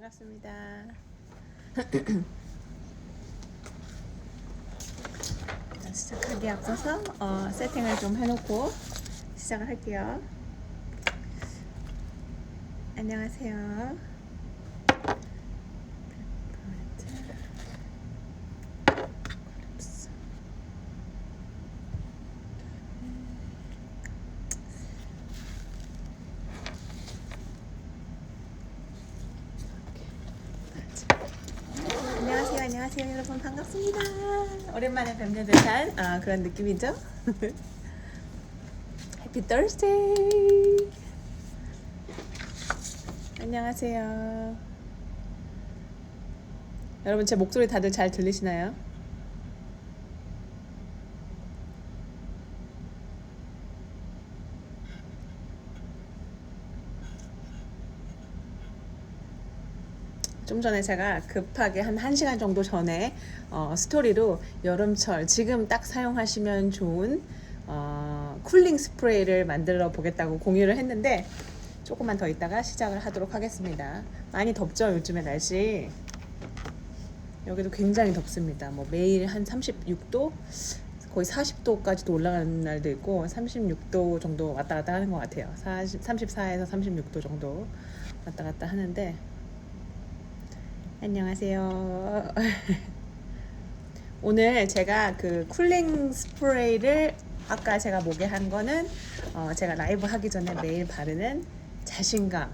반갑습니다. 자, 시작하기 앞서서 어, 세팅을 좀 해놓고 시작을 할게요. 안녕하세요, 안녕하세요, 여러분 반갑습니다. 오랜만에 뵙는 듯한 아, 그런 느낌이죠? 해피 Thursday. 안녕하세요. 여러분 제 목소리 다들 잘 들리시나요? 좀 전에 제가 급하게 한 1시간 정도 전에 어, 스토리로 여름철 지금 딱 사용하시면 좋은 어, 쿨링 스프레이를 만들어 보겠다고 공유를 했는데 조금만 더 있다가 시작을 하도록 하겠습니다. 많이 덥죠 요즘에 날씨. 여기도 굉장히 덥습니다. 뭐 매일 한 36도 거의 40도까지도 올라가는 날도 있고 36도 정도 왔다 갔다 하는 것 같아요. 40, 34에서 36도 정도 왔다 갔다 하는데 안녕하세요. 오늘 제가 그 쿨링 스프레이를 아까 제가 목에 한 거는 어 제가 라이브 하기 전에 매일 바르는 자신감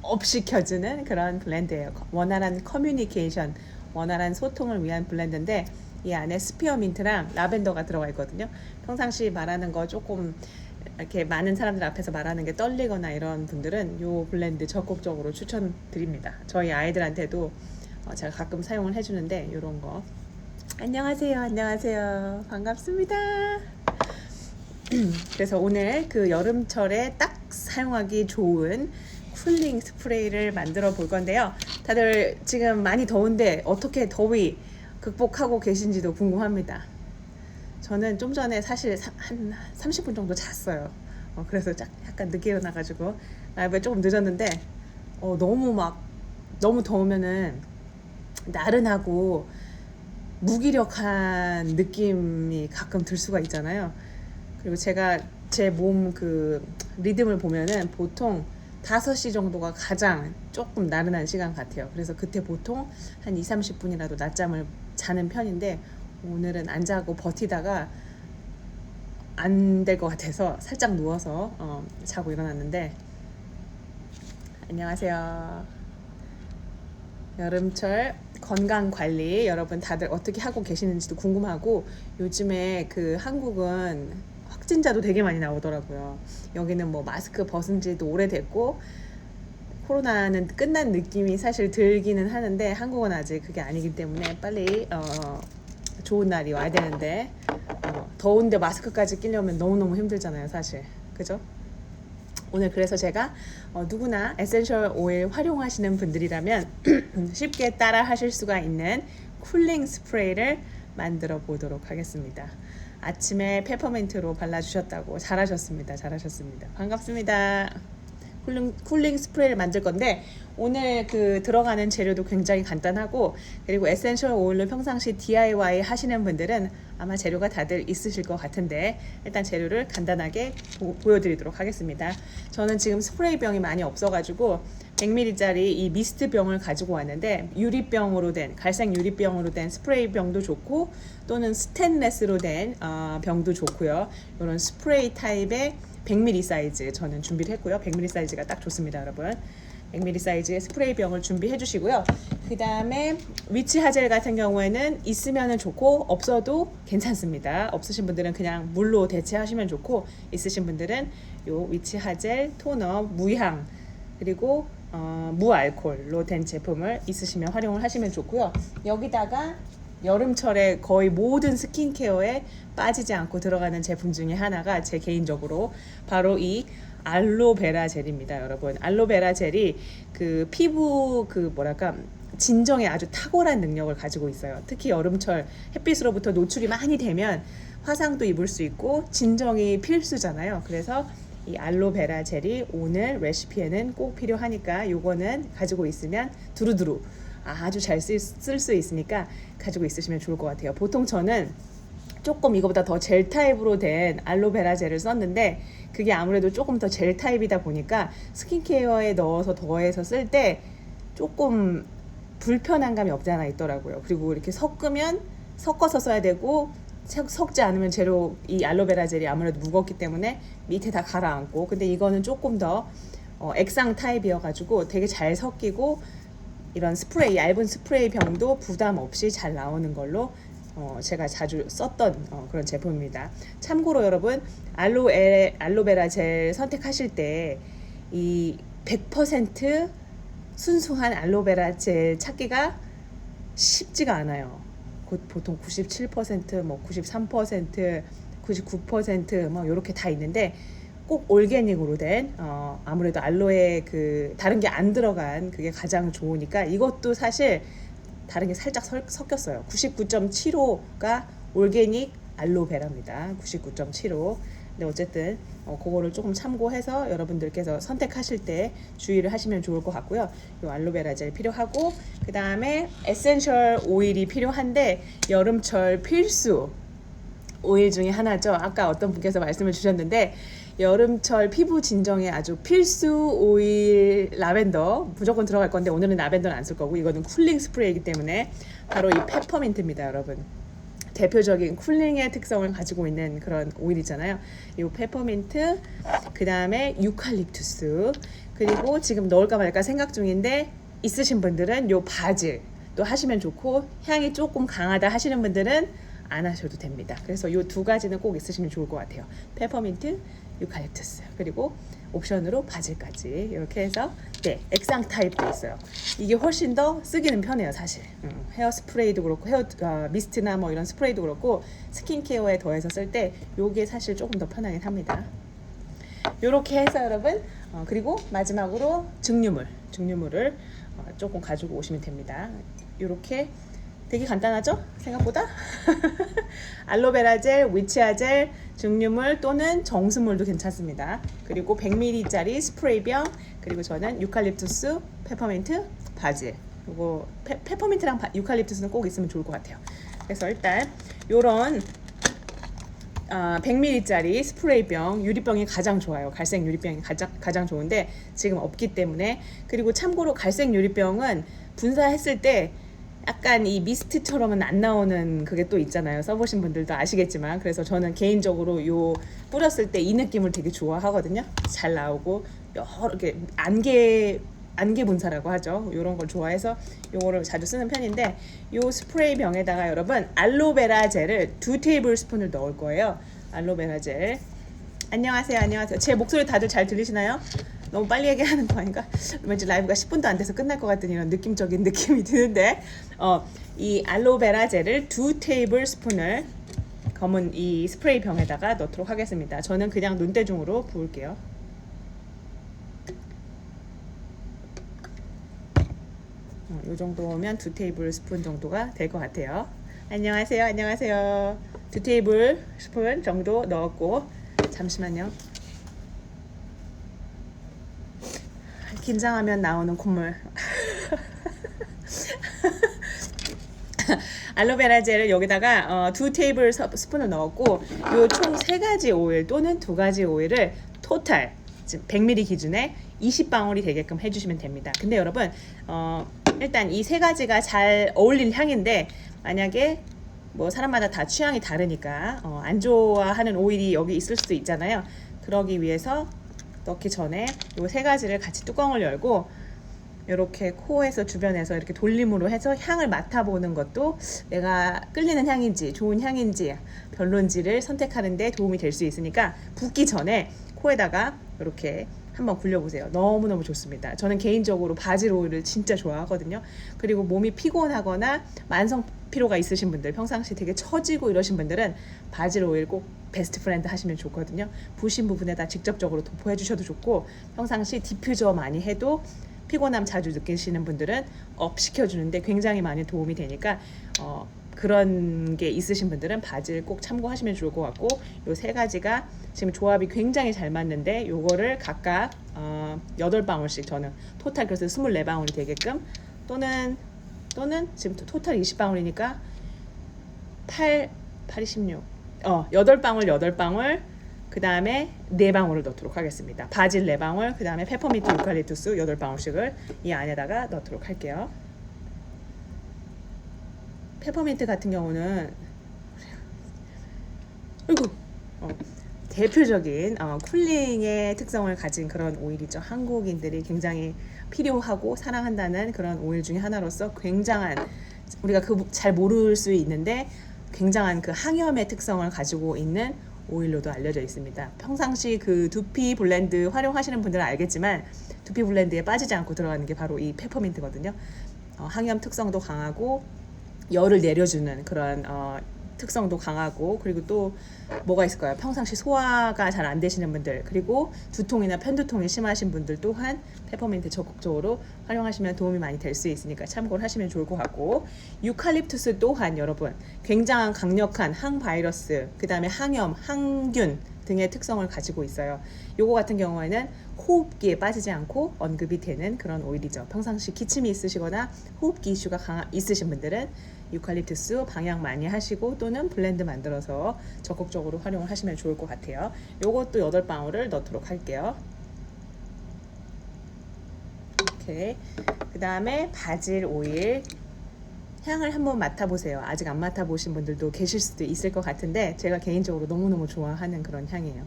없이 켜주는 그런 블렌드예요. 원활한 커뮤니케이션, 원활한 소통을 위한 블렌드인데 이 안에 스피어민트랑 라벤더가 들어가 있거든요. 평상시 말하는 거 조금 이렇게 많은 사람들 앞에서 말하는 게 떨리거나 이런 분들은 이 블렌드 적극적으로 추천드립니다. 저희 아이들한테도 어, 제가 가끔 사용을 해주는데 이런 거. 안녕하세요, 안녕하세요, 반갑습니다. 그래서 오늘 그 여름철에 딱 사용하기 좋은 쿨링 스프레이를 만들어 볼 건데요. 다들 지금 많이 더운데 어떻게 더위 극복하고 계신지도 궁금합니다. 저는 좀 전에 사실 사- 한 30분 정도 잤어요. 어, 그래서 짝- 약간 늦게 일어나가지고 라이브에 조금 늦었는데 어, 너무 막 너무 더우면은 나른하고 무기력한 느낌이 가끔 들 수가 있잖아요. 그리고 제가 제 몸 그 리듬을 보면은 보통 5시 정도가 가장 조금 나른한 시간 같아요. 그래서 그때 보통 한 2, 30분이라도 낮잠을 자는 편인데 오늘은 안 자고 버티다가 안 될 것 같아서 살짝 누워서 어, 자고 일어났는데 안녕하세요. 여름철 건강 관리 여러분 다들 어떻게 하고 계시는지도 궁금하고 요즘에 그 한국은 확진자도 되게 많이 나오더라고요. 여기는 뭐 마스크 벗은 지도 오래됐고 코로나는 끝난 느낌이 사실 들기는 하는데 한국은 아직 그게 아니기 때문에 빨리 어, 좋은 날이 와야 되는데 어, 더운데 마스크까지 끼려면 너무너무 힘들잖아요 사실 그죠? 오늘 그래서 제가 어, 누구나 에센셜 오일 활용하시는 분들이라면 쉽게 따라 하실 수가 있는 쿨링 스프레이를 만들어 보도록 하겠습니다. 아침에 페퍼민트로 발라주셨다고 잘하셨습니다. 잘하셨습니다. 반갑습니다. 쿨링, 쿨링 스프레이를 만들 건데 오늘 그 들어가는 재료도 굉장히 간단하고 그리고 에센셜 오일로 평상시 DIY 하시는 분들은 아마 재료가 다들 있으실 것 같은데 일단 재료를 간단하게 보, 보여드리도록 하겠습니다. 저는 지금 스프레이 병이 많이 없어가지고 100ml짜리 이 미스트 병을 가지고 왔는데 유리병으로 된 갈색 유리병으로 된 스프레이 병도 좋고 또는 스테인레스로 된 어, 병도 좋고요. 이런 스프레이 타입의 100ml 사이즈 저는 준비를 했고요. 100ml 사이즈가 딱 좋습니다, 여러분. 100ml 사이즈의 스프레이 병을 준비해 주시고요. 그 다음에 위치 하젤 같은 경우에는 있으면 좋고 없어도 괜찮습니다. 없으신 분들은 그냥 물로 대체하시면 좋고 있으신 분들은 요 위치 하젤 토너 무향 그리고 어, 무알콜로 된 제품을 있으시면 활용을 하시면 좋고요. 여기다가 여름철에 거의 모든 스킨케어에 빠지지 않고 들어가는 제품 중에 하나가 제 개인적으로 바로 이 알로베라 젤입니다, 여러분. 알로베라 젤이 그 피부 그 뭐랄까 진정에 아주 탁월한 능력을 가지고 있어요. 특히 여름철 햇빛으로부터 노출이 많이 되면 화상도 입을 수 있고 진정이 필수잖아요. 그래서 이 알로베라 젤이 오늘 레시피에는 꼭 필요하니까 요거는 가지고 있으면 두루두루 아주 잘 쓸 수 있으니까 가지고 있으시면 좋을 것 같아요. 보통 저는 조금 이거보다 더 젤 타입으로 된 알로베라 젤을 썼는데 그게 아무래도 조금 더 젤 타입이다 보니까 스킨케어에 넣어서 더해서 쓸 때 조금 불편한 감이 없지 않아 있더라고요. 그리고 이렇게 섞으면 섞어서 써야 되고 섞- 섞지 않으면 재료 이 알로베라 젤이 아무래도 무겁기 때문에 밑에 다 가라앉고 근데 이거는 조금 더 어, 액상 타입이어가지고 되게 잘 섞이고 이런 스프레이 얇은 스프레이 병도 부담 없이 잘 나오는 걸로 어, 제가 자주 썼던 어, 그런 제품입니다. 참고로 여러분 알로에 알로베라 젤 선택하실 때 이 100% 순수한 알로베라 젤 찾기가 쉽지가 않아요. 곧 보통 97%, 뭐 93%, 99%뭐 이렇게 다 있는데 꼭 올게닉으로 된 어, 아무래도 알로에 그 다른 게 안 들어간 그게 가장 좋으니까 이것도 사실 다른 게 살짝 설- 섞였어요. 99.75가 올게닉 알로베라입니다. 99.75. 근데 어쨌든 어, 그거를 조금 참고해서 여러분들께서 선택하실 때 주의를 하시면 좋을 것 같고요. 이 알로베라 젤 필요하고 그 다음에 에센셜 오일이 필요한데 여름철 필수 오일 중에 하나죠. 아까 어떤 분께서 말씀을 주셨는데 여름철 피부 진정에 아주 필수 오일 라벤더 무조건 들어갈 건데 오늘은 라벤더는 안 쓸 거고 이거는 쿨링 스프레이이기 때문에 바로 이 페퍼민트입니다, 여러분. 대표적인 쿨링의 특성을 가지고 있는 그런 오일이잖아요. 이 페퍼민트, 그 다음에 유칼립투스, 그리고 지금 넣을까 말까 생각 중인데 있으신 분들은 요 바질 또 하시면 좋고 향이 조금 강하다 하시는 분들은 안 하셔도 됩니다. 그래서 요두 가지는 꼭 있으시면 좋을 것 같아요. 페퍼민트, 유칼립투스 그리고 옵션으로 바질까지 이렇게 해서 네 액상 타입도 있어요. 이게 훨씬 더 쓰기는 편해요 사실. 음, 헤어 스프레이도 그렇고 헤어 어, 미스트나 뭐 이런 스프레이도 그렇고 스킨케어에 더해서 쓸 때 요게 사실 조금 더 편하긴 합니다. 요렇게 해서 여러분 어, 그리고 마지막으로 증류물 증류물을 어, 조금 가지고 오시면 됩니다. 요렇게 되게 간단하죠? 생각보다 알로베라 젤, 위치아 젤, 증류물 또는 정수물도 괜찮습니다. 그리고 100ml짜리 스프레이병 그리고 저는 유칼립투스, 페퍼민트, 바질 요거 페, 페퍼민트랑 바, 유칼립투스는 꼭 있으면 좋을 것 같아요. 그래서 일단 요런 아, 100ml짜리 스프레이병 유리병이 가장 좋아요. 갈색 유리병이 가장 가장 좋은데 지금 없기 때문에 그리고 참고로 갈색 유리병은 분사했을 때 약간 이 미스트처럼은 안 나오는 그게 또 있잖아요. 써보신 분들도 아시겠지만 그래서 저는 개인적으로 요 뿌렸을 때 이 느낌을 되게 좋아하거든요. 잘 나오고 개 안개 안개 분사라고 하죠. 이런 걸 좋아해서 요거를 자주 쓰는 편인데 요 스프레이 병에다가 여러분 알로베라 젤을 두 테이블 스푼을 넣을 거예요. 알로베라 젤. 안녕하세요, 안녕하세요. 제 목소리 다들 잘 들리시나요? 너무 빨리 얘기하는 거 아닌가? 왠지 라이브가 10분도 안 돼서 끝날 것 같은 이런 느낌적인 느낌이 드는데, 어, 이 알로베라 젤을 두 테이블 스푼을 검은 이 스프레이 병에다가 넣도록 하겠습니다. 저는 그냥 눈대중으로 부을게요. 어, 이 정도면 두 테이블 스푼 정도가 될 것 같아요. 안녕하세요, 안녕하세요. 두 테이블 스푼 정도 넣었고, 잠시만요. 긴장하면 나오는 콧물. 알로베라 젤을 여기다가 어, 두 테이블 서- 스푼을 넣었고 요 총 세 가지 오일 또는 두 가지 오일을 토탈 지금 100ml 기준에 20방울이 되게끔 해주시면 됩니다. 근데 여러분 어, 일단 이 세 가지가 잘 어울릴 향인데 만약에 뭐 사람마다 다 취향이 다르니까 어, 안 좋아하는 오일이 여기 있을 수도 있잖아요. 그러기 위해서 넣기 전에 요세 가지를 같이 뚜껑을 열고 이렇게 코에서 주변에서 이렇게 돌림으로 해서 향을 맡아보는 것도 내가 끌리는 향인지 좋은 향인지 별론지를 선택하는 데 도움이 될 수 있으니까 붓기 전에 코에다가 이렇게 한번 굴려보세요. 너무너무 좋습니다. 저는 개인적으로 바질 오일을 진짜 좋아하거든요. 그리고 몸이 피곤하거나 만성 피로가 있으신 분들, 평상시 되게 처지고 이러신 분들은 바질 오일 꼭 베스트 프렌드 하시면 좋거든요. 부신 부분에다 직접적으로 도포해 주셔도 좋고 평상시 디퓨저 많이 해도 피곤함 자주 느끼시는 분들은 업 시켜주는데 굉장히 많이 도움이 되니까 어, 그런 게 있으신 분들은 바질 꼭 참고하시면 좋을 것 같고 요 세 가지가 지금 조합이 굉장히 잘 맞는데 요거를 각각 어, 8방울씩 저는 토탈 그래서 24방울이 되게끔 또는 또는 지금 토탈 20방울이니까 8 8이 16. 어, 8방울 8방울 그 다음에 4방울을 넣도록 하겠습니다. 바질 4방울, 그 다음에 페퍼민트 유칼립투스 8방울씩을 이 안에다가 넣도록 할게요. 페퍼민트 같은 경우는 아이고 어, 대표적인 어, 쿨링의 특성을 가진 그런 오일이죠. 한국인들이 굉장히 필요하고 사랑한다는 그런 오일 중에 하나로서 굉장한 우리가 그 잘 모를 수 있는데 굉장한 그 항염의 특성을 가지고 있는 오일로도 알려져 있습니다. 평상시 그 두피 블렌드 활용하시는 분들은 알겠지만 두피 블렌드에 빠지지 않고 들어가는 게 바로 이 페퍼민트거든요. 어, 항염 특성도 강하고 열을 내려주는 그런 어, 특성도 강하고 그리고 또 뭐가 있을까요? 평상시 소화가 잘 안 되시는 분들 그리고 두통이나 편두통이 심하신 분들 또한 페퍼민트 적극적으로 활용하시면 도움이 많이 될 수 있으니까 참고를 하시면 좋을 것 같고 유칼립투스 또한 여러분 굉장한 강력한 항바이러스 그 다음에 항염, 항균 등의 특성을 가지고 있어요. 요거 같은 경우에는 호흡기에 빠지지 않고 언급이 되는 그런 오일이죠. 평상시 기침이 있으시거나 호흡기 이슈가 강하, 있으신 분들은 유칼립투스 방향 많이 하시고 또는 블렌드 만들어서 적극적으로 활용을 하시면 좋을 것 같아요. 요것도 8방울을 넣도록 할게요. 오케이. 그 다음에 바질 오일 향을 한번 맡아보세요. 아직 안 맡아보신 분들도 계실 수도 있을 것 같은데 제가 개인적으로 너무너무 좋아하는 그런 향이에요.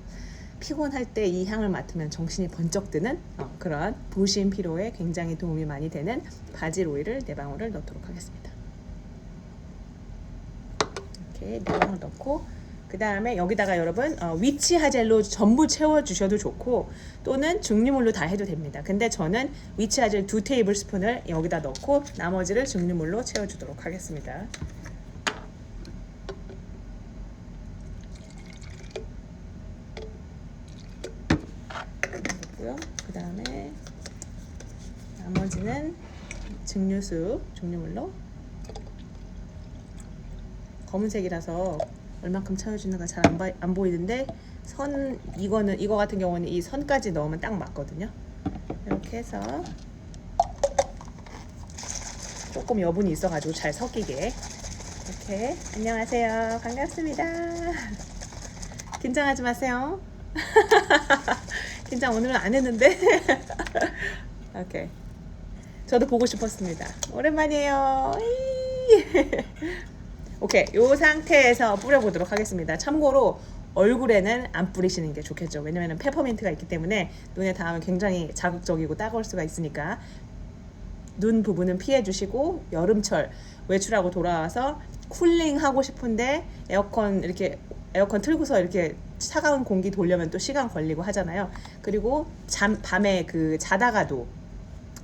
피곤할 때 이 향을 맡으면 정신이 번쩍 드는 어, 그런 부신 피로에 굉장히 도움이 많이 되는 바질 오일을 네 방울을 넣도록 하겠습니다. 이렇게 네 방울 넣고 그 다음에 여기다가 여러분 어, 위치 하젤로 전부 채워 주셔도 좋고 또는 증류물로 다 해도 됩니다. 근데 저는 위치 하젤 두 테이블 스푼을 여기다 넣고 나머지를 증류물로 채워 주도록 하겠습니다. 그 다음에 나머지는 증류수 증류물로 검은색이라서 얼만큼 채워주는가 잘 안 안 보이는데 선 이거는 이거 같은 경우는 이 선까지 넣으면 딱 맞거든요. 이렇게 해서 조금 여분이 있어가지고 잘 섞이게 이렇게 안녕하세요 반갑습니다. 긴장하지 마세요. 긴장 오늘은 안 했는데 오케이 저도 보고 싶었습니다. 오랜만이에요. 이. 오케이 요 상태에서 뿌려보도록 하겠습니다. 참고로 얼굴에는 안 뿌리시는 게 좋겠죠. 왜냐면 페퍼민트가 있기 때문에 눈에 닿으면 굉장히 자극적이고 따가울 수가 있으니까. 눈 부분은 피해 주시고 여름철 외출하고 돌아와서 쿨링 하고 싶은데 에어컨 이렇게 에어컨 틀고서 이렇게 차가운 공기 돌려면 또 시간 걸리고 하잖아요. 그리고 잠 밤에 그 자다가도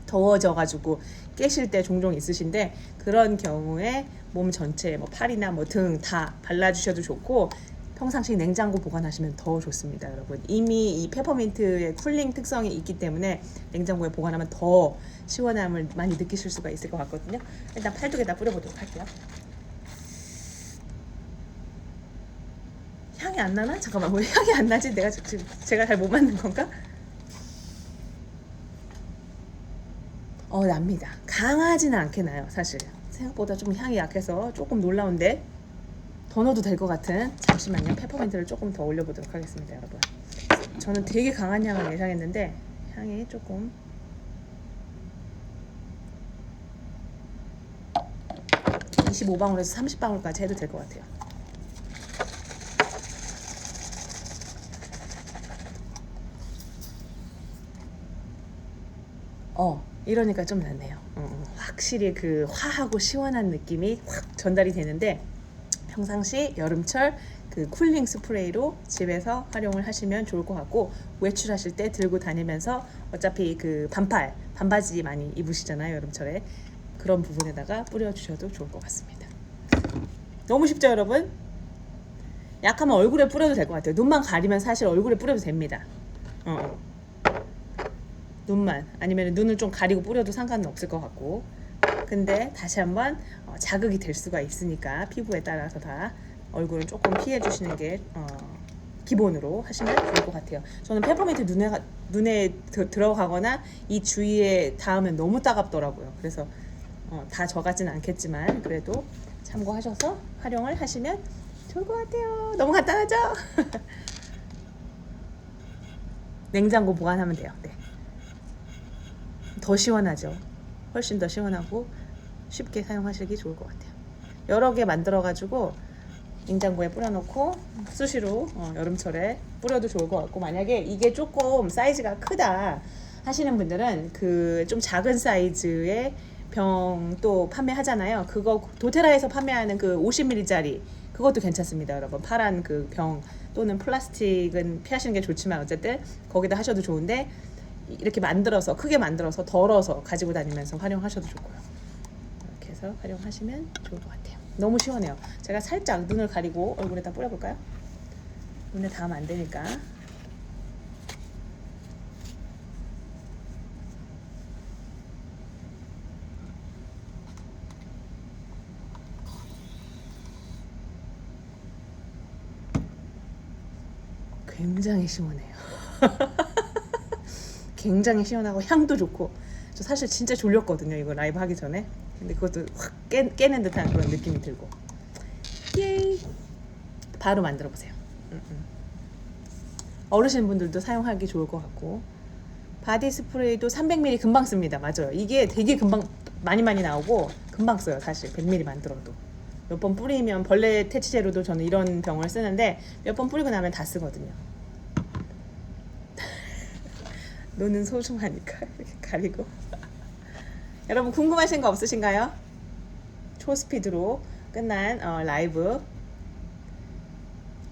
더워져 가지고 깨실 때 종종 있으신데 그런 경우에 몸 전체에 뭐 팔이나 뭐 등 다 발라주셔도 좋고 평상시 냉장고 보관하시면 더 좋습니다, 여러분. 이미 이 페퍼민트의 쿨링 특성이 있기 때문에 냉장고에 보관하면 더 시원함을 많이 느끼실 수가 있을 것 같거든요. 일단 팔뚝에다 뿌려보도록 할게요. 향이 안 나나? 잠깐만, 왜 향이 안 나지? 내가 지금 제가 잘못 만든 건가? 어 납니다. 강하지는 않게 나요, 사실. 생각보다 좀 향이 약해서 조금 놀라운데 더 넣어도 될 것 같은 잠시만요. 페퍼민트를 조금 더 올려보도록 하겠습니다, 여러분. 저는 되게 강한 향을 예상했는데 향이 조금 25방울에서 30방울까지 해도 될 것 같아요. 어 이러니까 좀 낫네요. 어, 어. 확실히 그 화하고 시원한 느낌이 확 전달이 되는데 평상시 여름철 그 쿨링 스프레이로 집에서 활용을 하시면 좋을 것 같고 외출하실 때 들고 다니면서 어차피 그 반팔 반바지 많이 입으시잖아요 여름철에 그런 부분에다가 뿌려주셔도 좋을 것 같습니다. 너무 쉽죠 여러분? 약하면 얼굴에 뿌려도 될 것 같아요. 눈만 가리면 사실 얼굴에 뿌려도 됩니다. 어. 어. 눈만 아니면 눈을 좀 가리고 뿌려도 상관은 없을 것 같고 근데 다시 한번 어, 자극이 될 수가 있으니까 피부에 따라서 다 얼굴은 조금 피해 주시는 게 어, 기본으로 하시면 좋을 것 같아요. 저는 페퍼민트 눈에 가- 눈에 드- 들어가거나 이 주위에 닿으면 너무 따갑더라고요. 그래서 어, 다 저같진 않겠지만 그래도 참고하셔서 활용을 하시면 좋을 것 같아요. 너무 간단하죠? 냉장고 보관하면 돼요. 네. 더 시원하죠. 훨씬 더 시원하고 쉽게 사용하시기 좋을 것 같아요. 여러 개 만들어 가지고 냉장고에 뿌려놓고 수시로 어, 여름철에 뿌려도 좋을 것 같고 만약에 이게 조금 사이즈가 크다 하시는 분들은 그 좀 작은 사이즈의 병 또 판매하잖아요. 그거 도테라에서 판매하는 그 50ml짜리 그것도 괜찮습니다, 여러분. 파란 그 병 또는 플라스틱은 피하시는 게 좋지만 어쨌든 거기다 하셔도 좋은데 이렇게 만들어서 크게 만들어서 덜어서 가지고 다니면서 활용하셔도 좋고요. 이렇게 해서 활용하시면 좋을 것 같아요. 너무 시원해요. 제가 살짝 눈을 가리고 얼굴에다 뿌려볼까요? 눈에 닿으면 안 되니까. 굉장히 시원해요. 굉장히 시원하고 향도 좋고. 저 사실 진짜 졸렸거든요 이거 라이브 하기 전에. 근데 그것도 확 깨, 깨는 듯한 그런 느낌이 들고. 예이. 바로 만들어 보세요. 음, 음. 어르신 분들도 사용하기 좋을 것 같고. 바디 스프레이도 300ml 금방 씁니다. 맞아요. 이게 되게 금방 많이 많이 나오고 금방 써요 사실. 100ml 만들어도. 몇 번 뿌리면 벌레 퇴치제로도 저는 이런 병을 쓰는데 몇 번 뿌리고 나면 다 쓰거든요 노는 소중하니까 이렇게 가리고 여러분 궁금하신 거 없으신가요? 초스피드로 끝난 어, 라이브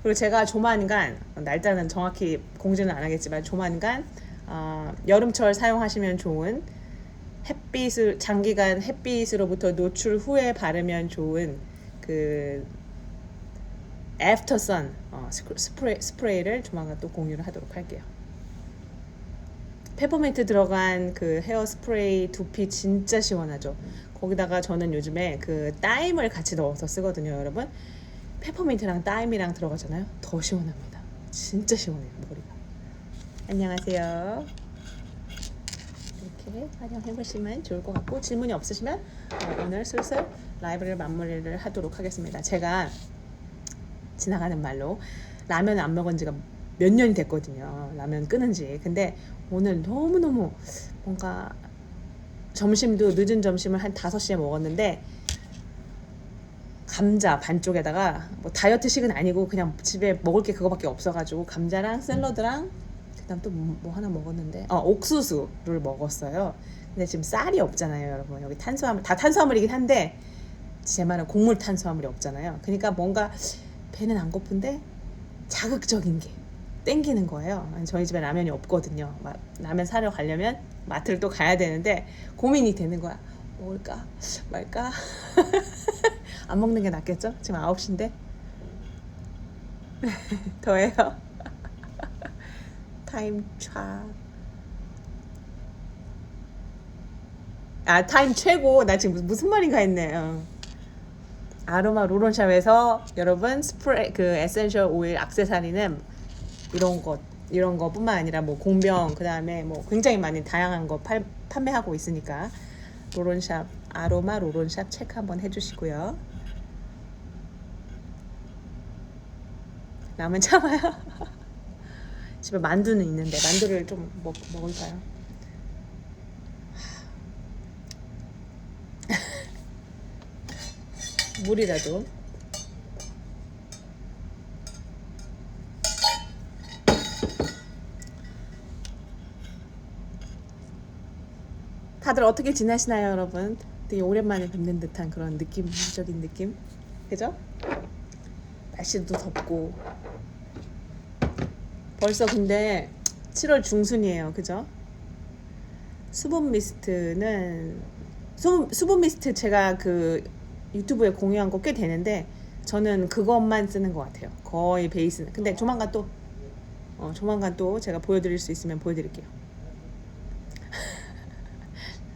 그리고 제가 조만간 날짜는 정확히 공지는 안 하겠지만 조만간 어, 여름철 사용하시면 좋은 햇빛을 장기간 햇빛으로부터 노출 후에 바르면 좋은 그 애프터 선 어, 스크- 스프레이, 스프레이를 조만간 또 공유를 하도록 할게요. 페퍼민트 들어간 그 헤어 스프레이 두피 진짜 시원하죠. 거기다가 저는 요즘에 그 따임을 같이 넣어서 쓰거든요, 여러분. 페퍼민트랑 따임이랑 들어가잖아요. 더 시원합니다. 진짜 시원해요, 머리가. 안녕하세요. 이렇게 활용해 보시면 좋을 것 같고 질문이 없으시면 어, 오늘 슬슬 라이브를 마무리를 하도록 하겠습니다. 제가 지나가는 말로 라면 안 먹은 지가 몇 년이 됐거든요. 라면 끊은 지. 근데 오늘 너무너무 뭔가 점심도 늦은 점심을 한 5시에 먹었는데 감자 반쪽에다가 뭐 다이어트식은 아니고 그냥 집에 먹을 게 그거밖에 없어가지고 감자랑 샐러드랑 그다음 또 뭐 하나 먹었는데 어 옥수수를 먹었어요. 근데 지금 쌀이 없잖아요, 여러분. 여기 탄수화물 다 탄수화물이긴 한데 제 말은 곡물 탄수화물이 없잖아요. 그러니까 뭔가 배는 안 고픈데 자극적인 게 땡기는 거예요. 저희 집에 라면이 없거든요. 막 라면 사러 가려면 마트를 또 가야 되는데 고민이 되는 거야. 먹을까 말까? 안 먹는 게 낫겠죠? 지금 9시인데. 더해요. 타임 차. 아, 타임 최고. 나 지금 무슨 말인가 했네. 어. 아로마 로론샵에서 여러분 스프레이 그 에센셜 오일 액세서리는 이런 것 이런 거뿐만 아니라 뭐 공병 그다음에 뭐 굉장히 많은 다양한 거 팔, 판매하고 있으니까 로론샵 아로마 로론샵 체크 한번 해주시고요. 라면 참아요. 집에 만두는 있는데 만두를 좀 먹, 먹을까요? 물이라도 다들 어떻게 지내시나요, 여러분? 되게 오랜만에 뵙는 듯한 그런 느낌적인 느낌, 그죠? 날씨도 덥고 벌써 근데 7월 중순이에요, 그죠? 수분 미스트는 수분, 수분 미스트 제가 그 유튜브에 공유한 거 꽤 되는데 저는 그것만 쓰는 것 같아요. 거의 베이스는. 근데 조만간 또 어, 조만간 또 제가 보여드릴 수 있으면 보여드릴게요.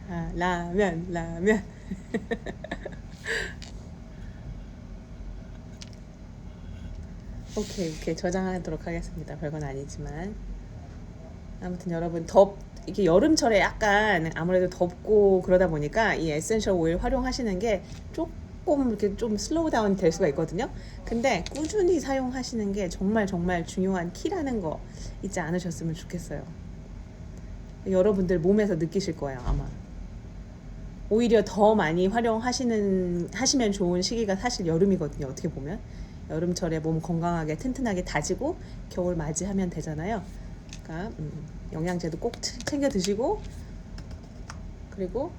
아, 라면, 라면. 오케이 오케이 저장하도록 하겠습니다. 별건 아니지만 아무튼 여러분 덥 이게 여름철에 약간 아무래도 덥고 그러다 보니까 이 에센셜 오일 활용하시는 게 조금 이렇게 좀 슬로우 다운 될 수가 있거든요. 근데 꾸준히 사용하시는 게 정말 정말 중요한 키라는 거 잊지 않으셨으면 좋겠어요. 여러분들 몸에서 느끼실 거예요 아마. 오히려 더 많이 활용하시는 하시면 좋은 시기가 사실 여름이거든요. 어떻게 보면 여름철에 몸 건강하게 튼튼하게 다지고 겨울 맞이하면 되잖아요. 그러니까 음, 영양제도 꼭 치- 챙겨 드시고 그리고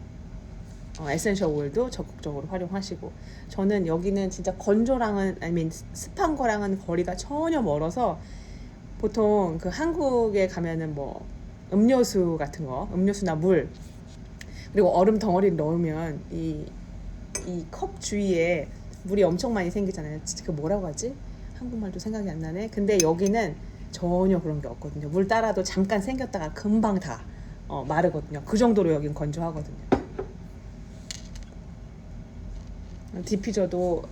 어, 에센셜 오일도 적극적으로 활용하시고 저는 여기는 진짜 건조랑은 아니 습한 거랑은 거리가 전혀 멀어서 보통 그 한국에 가면은 뭐 음료수 같은 거 음료수나 물 그리고 얼음 덩어리를 넣으면 이 이 컵 주위에 물이 엄청 많이 생기잖아요. 그 뭐라고 하지? 한국말도 생각이 안 나네. 근데 여기는 전혀 그런 게 없거든요. 물 따라도 잠깐 생겼다가 금방 다 어, 마르거든요. 그 정도로 여긴 건조하거든요. 디퓨저도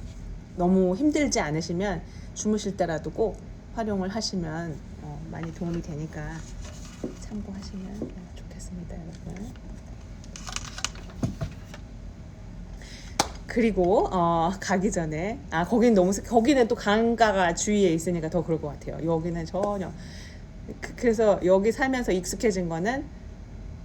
너무 힘들지 않으시면 주무실 때라도 꼭 활용을 하시면 어, 많이 도움이 되니까 참고하시면 좋겠습니다, 여러분. 그리고 어, 가기 전에 아 거기는 너무 습- 거기는 또 강가가 주위에 있으니까 더 그럴 것 같아요. 여기는 전혀 그, 그래서 여기 살면서 익숙해진 거는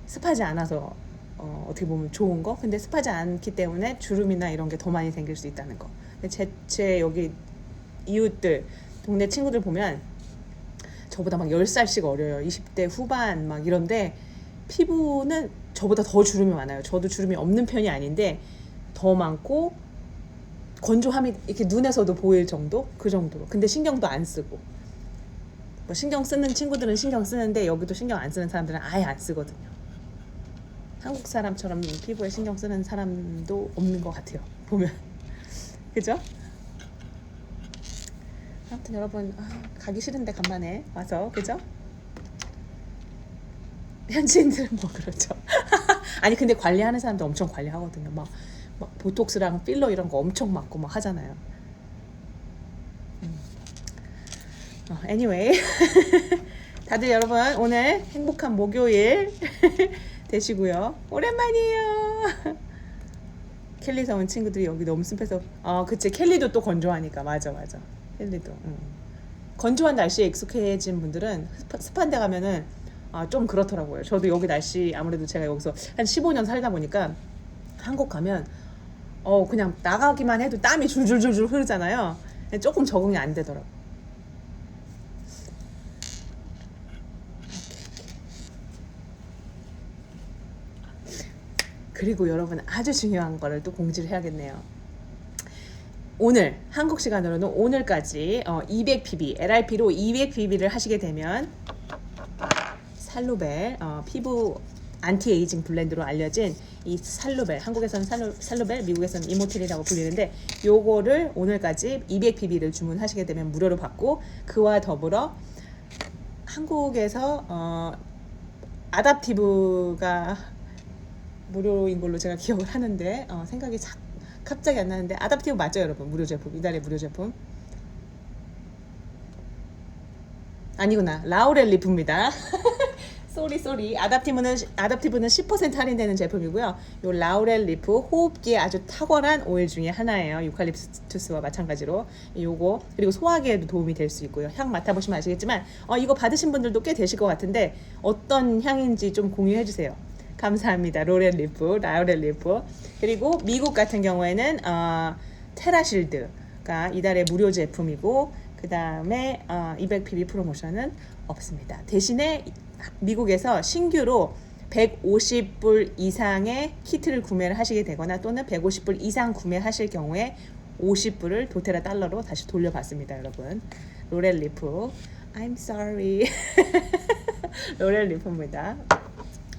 습하지 않아서 어, 어떻게 보면 좋은 거. 근데 습하지 않기 때문에 주름이나 이런 게 더 많이 생길 수 있다는 거. 제, 제 여기 이웃들 동네 친구들 보면 저보다 막 10살씩 어려요. 20대 후반 막 이런데 피부는 저보다 더 주름이 많아요. 저도 주름이 없는 편이 아닌데 더 많고 건조함이 이렇게 눈에서도 보일 정도? 그 정도로. 근데 신경도 안 쓰고. 뭐 신경 쓰는 친구들은 신경 쓰는데 여기도 신경 안 쓰는 사람들은 아예 안 쓰거든요. 한국 사람처럼 피부에 신경 쓰는 사람도 없는 것 같아요. 보면. 그죠? 아무튼 여러분 아, 가기 싫은데 간만에 와서 그죠? 현지인들은 뭐 그렇죠. 아니 근데 관리하는 사람도 엄청 관리하거든요. 막, 막 보톡스랑 필러 이런 거 엄청 맞고 막 하잖아요. 음. 어, anyway 다들 여러분 오늘 행복한 목요일 되시고요. 오랜만이에요. 켈리 사온 친구들이 여기 너무 습해서 아 그치 켈리도 또 건조하니까 맞아 맞아 켈리도 응. 건조한 날씨에 익숙해진 분들은 습- 습한 데 가면은 아 좀 그렇더라고요 저도 여기 날씨 아무래도 제가 여기서 한 15년 살다 보니까 한국 가면 어 그냥 나가기만 해도 땀이 줄줄줄줄 흐르잖아요 조금 적응이 안 되더라고 그리고 여러분 아주 중요한 거를 또 공지를 해야겠네요. 오늘 한국 시간으로는 오늘까지 어, 200pb LRP로 200pb를 하시게 되면 살로벨 어, 피부 안티에이징 블렌드로 알려진 이 살로벨 한국에서는 살로, 살로벨 미국에서는 이모틸이라고 불리는데 요거를 오늘까지 200pb를 주문하시게 되면 무료로 받고 그와 더불어 한국에서 어, 아답티브가 무료인 걸로 제가 기억을 하는데 어, 생각이 자, 갑자기 안 나는데 아답티브 맞죠 여러분? 무료 제품 이달의 무료 제품. 아니구나. 라우렐 리프입니다 쏘리 쏘리. 아답티브는 아답티브는 10% 할인되는 제품이고요. 요 라우렐 리프 호흡기에 아주 탁월한 오일 중에 하나예요. 유칼립투스와 마찬가지로. 요거 그리고 소화기에도 도움이 될 수 있고요. 향 맡아보시면 아시겠지만 어, 이거 받으신 분들도 꽤 되실 것 같은데 어떤 향인지 좀 공유해 주세요. 감사합니다. 로렐 리프, 라우렐 리프. 그리고 미국 같은 경우에는 어, 테라실드가 이달의 무료 제품이고 그 다음에 어, 200pb 프로모션은 없습니다. 대신에 미국에서 신규로 150불 이상의 키트를 구매를 하시게 되거나 또는 150불 이상 구매하실 경우에 50불을 도테라 달러로 다시 돌려받습니다, 여러분. 로렐 리프. I'm sorry. 로렐 리프입니다.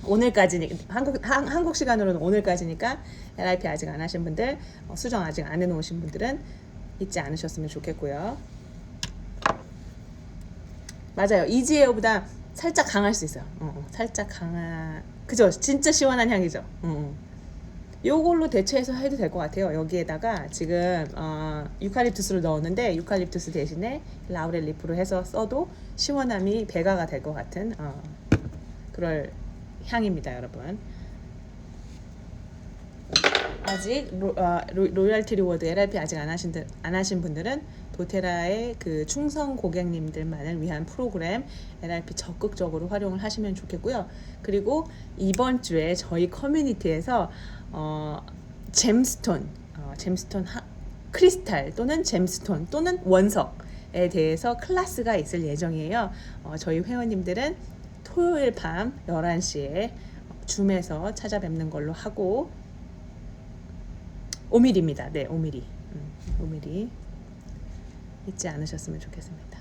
오늘까지니 한국 한, 한국 시간으로는 오늘까지니까 LIP 아직 안 하신 분들 어, 수정 아직 안 해놓으신 분들은 잊지 않으셨으면 좋겠고요. 맞아요. 이지에어보다 살짝 강할 수 있어요. 어, 어, 살짝 강한 그죠? 진짜 시원한 향이죠. 어, 어. 요걸로 대체해서 해도 될 것 같아요. 여기에다가 지금 어, 유칼립투스를 넣었는데 유칼립투스 대신에 라우렐 리프로 해서 써도 시원함이 배가가 될 것 같은 어, 그럴 향입니다, 여러분. 아직 로, 어, 로, 로열티 리워드 LRP 아직 안 하신 들- 안 하신 분들은 도테라의 그 충성 고객님들만을 위한 프로그램 LRP 적극적으로 활용을 하시면 좋겠고요. 그리고 이번 주에 저희 커뮤니티에서 어, 잼스톤, 어, 잼스톤 하, 크리스탈 또는 잼스톤 또는 원석에 대해서 클래스가 있을 예정이에요. 어, 저희 회원님들은 토요일 밤 11시에 줌에서 찾아뵙는 걸로 하고 5mm입니다. 네, 5mm. 음, 5mm. 잊지 않으셨으면 좋겠습니다.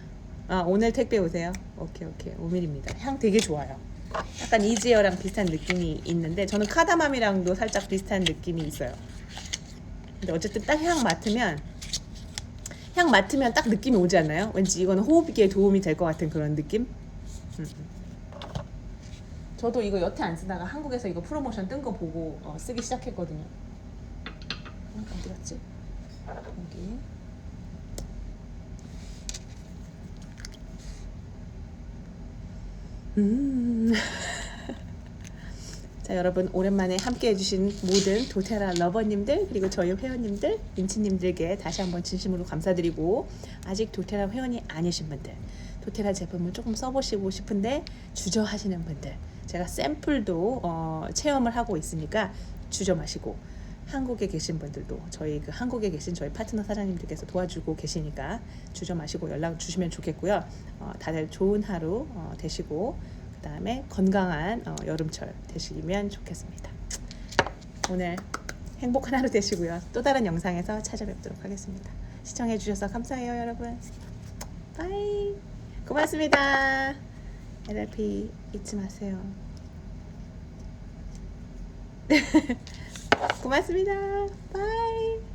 아, 오늘 택배 오세요. 오케이, 오케이. 5mm입니다. 향 되게 좋아요. 약간 이지어랑 비슷한 느낌이 있는데 저는 카다맘이랑도 살짝 비슷한 느낌이 있어요. 근데 어쨌든 딱 향 맡으면 향 맡으면 딱 느낌이 오지 않나요? 왠지 이거는 호흡기에 도움이 될 것 같은 그런 느낌? 음. 저도 이거 여태 안 쓰다가 한국에서 이거 프로모션 뜬 거 보고 어, 쓰기 시작했거든요. 어, 어디 갔지? 여기. 음. 자 여러분 오랜만에 함께 해주신 모든 도테라 러버님들 그리고 저희 회원님들 인치님들께 다시 한번 진심으로 감사드리고 아직 도테라 회원이 아니신 분들 도테라 제품을 조금 써보시고 싶은데 주저하시는 분들 제가 샘플도 어, 체험을 하고 있으니까 주저 마시고 한국에 계신 분들도 저희 그 한국에 계신 저희 파트너 사장님들께서 도와주고 계시니까 주저 마시고 연락 주시면 좋겠고요. 어, 다들 좋은 하루 어, 되시고 그 다음에 건강한 어, 여름철 되시면 좋겠습니다. 오늘 행복한 하루 되시고요. 또 다른 영상에서 찾아뵙도록 하겠습니다. 시청해 주셔서 감사해요, 여러분. 바이. 고맙습니다. LRP 잊지 마세요. 고맙습니다. 바이.